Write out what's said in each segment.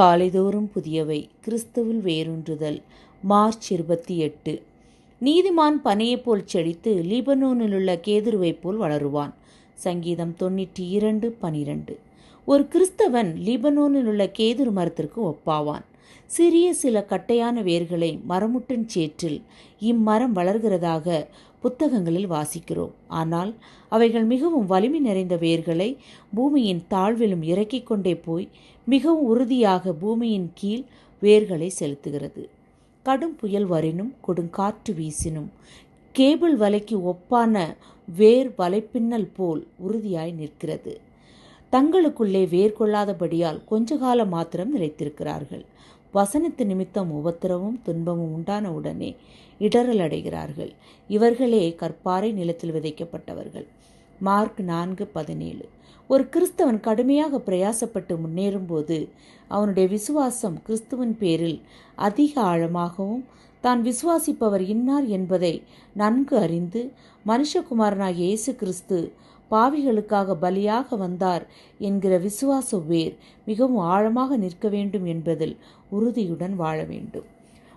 காலைதோறும் புதியவை கிறிஸ்துவில் வேரூன்றுதல். மார்ச் இருபத்தி எட்டு. நீதிமான் பனையைப் போல் செழித்து லீபனோனிலுள்ள கேதுருவைப் போல் வளருவான். சங்கீதம் தொண்ணூற்றி இரண்டு பனிரெண்டு. ஒரு கிறிஸ்தவன் லீபனோனில் உள்ள கேதுரு மரத்திற்கு ஒப்பாவான். சிறிய சில கட்டையான வேர்களை மரமுட்டின் சேற்றில் இம்மரம் வளர்கிறதாக புத்தகங்களில் வாசிக்கிறோம். ஆனால் அவைகள் மிகவும் வலிமை நிறைந்த வேர்களை பூமியின் தாழ்விலும் இறக்கிக் கொண்டே போய் மிகவும் உறுதியாக பூமியின் கீழ் வேர்களை செலுத்துகிறது. கடும் புயல் வரினும் கொடுங்காற்று வீசினும் கேபிள் வலைக்கு ஒப்பான வேர் வலைப்பின்னல் போல் உறுதியாய் நிற்கிறது. தங்களுக்குள்ளே வேர் கொள்ளாதபடியால் கொஞ்ச காலம் மாத்திரம் நிலைத்திருக்கிறார்கள். வசனத்து நிமித்தம் உபத்திரவும் துன்பமும் உண்டான உடனே இடரல் அடைகிறார்கள். இவர்களே கற்பாறை நிலத்தில் விதைக்கப்பட்டவர்கள். மார்க் நான்கு பதினேழு. ஒரு கிறிஸ்தவன் கடுமையாக பிரயாசப்பட்டு முன்னேறும்போது அவனுடைய விசுவாசம் கிறிஸ்துவின் பேரில் அதிக ஆழமாகவும் தான் விசுவாசிப்பவர் இன்னார் என்பதை நன்கு அறிந்து மனுஷகுமாரனாக இயேசு கிறிஸ்து பாவிகளுக்காக பலியாக வந்தார் என்கிற விசுவாச வேர் மிகவும் ஆழமாக நிற்க வேண்டும் என்பதில் உறுதியுடன் வாழ வேண்டும்.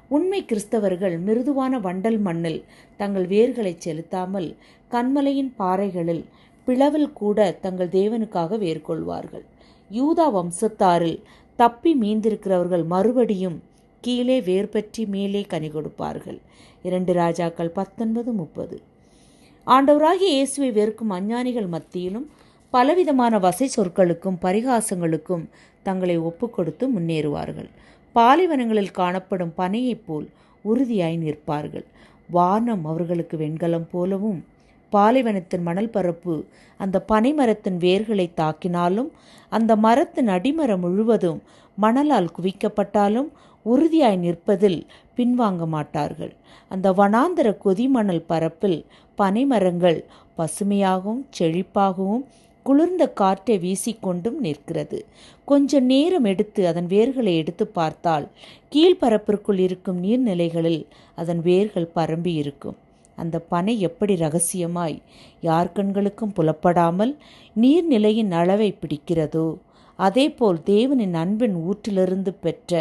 உண்மை கிறிஸ்தவர்கள் மிருதுவான வண்டல் மண்ணில் தங்கள் வேர்களை செலுத்தாமல் கண்மலையின் பாறைகளில் பிளவில் கூட தங்கள் தேவனுக்காக வேர்கொள்வார்கள் யூதா வம்சத்தாரில் தப்பி மீந்திருக்கிறவர்கள் மறுபடியும் கீழே வேர் பற்றி மேலே கனி கொடுப்பார்கள். இரண்டு ராஜாக்கள் பத்தொன்பது முப்பது. ஆண்டவராகிய இயேசுவை வெறுக்கும் அஞ்ஞானிகள் மத்தியிலும் பலவிதமான வசை சொற்களுக்கும் பரிகாசங்களுக்கும் தங்களை ஒப்புக்கொடுத்து முன்னேறுவார்கள். பாலைவனங்களில் காணப்படும் பனையைப் போல் உறுதியாய் நிற்பார்கள். வானம் அவர்களுக்கு வெண்கலம் போலவும் பாலைவனத்தின் மணல் பரப்பு அந்த பனைமரத்தின் வேர்களை தாக்கினாலும் அந்த மரத்தின் அடிமரம் முழுவதும் மணலால் குவிக்கப்பட்டாலும் உறுதியாய் நிற்பதில் பின்வாங்க மாட்டார்கள். அந்த வனாந்தர கொதிமணல் பரப்பில் பனைமரங்கள் பசுமையாகவும் செழிப்பாகவும் குளிர்ந்த காற்றை வீசிக்கொண்டும் நிற்கிறது. கொஞ்ச நேரம் எடுத்து அதன் வேர்களை எடுத்து பார்த்தால் கீழ்ப்பரப்பிற்குள் இருக்கும் நீர்நிலைகளில் அதன் வேர்கள் பரம்பி இருக்கும் அந்த பனை எப்படி ரகசியமாய் யார் கண்களுக்கும் புலப்படாமல் நீர்நிலையின் அளவை பிடிக்கிறதோ அதேபோல் தேவனின் அன்பின் ஊற்றிலிருந்து பெற்ற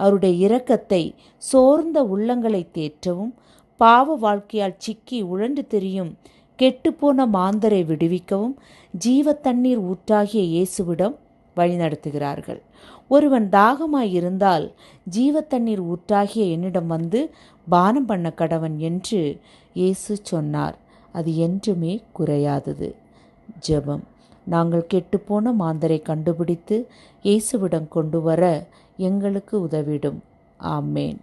அவருடைய இரக்கத்தை சோர்ந்த உள்ளங்களை தேற்றவும் பாவ வாழ்க்கையால் சிக்கி உழண்டு திரியும் கெட்டுப்போன மாந்தரை விடுவிக்கவும் ஜீவ தண்ணீர் ஊற்றாகிய இயேசுவிடம் வழிநடத்துகிறார்கள். ஒருவன் தாகமாயிருந்தால் ஜீவ தண்ணீர் ஊற்றாகிய என்னிடம் வந்து பானம் பண்ண கடவன் என்று இயேசு சொன்னார். அது என்றுமே குறையாதது. ஜெபம். நாங்கள் கெட்டுப்போன மாந்தரை கண்டுபிடித்து இயேசுவிடம் கொண்டு வர எங்களுக்கு உதவிடும். ஆமேன்.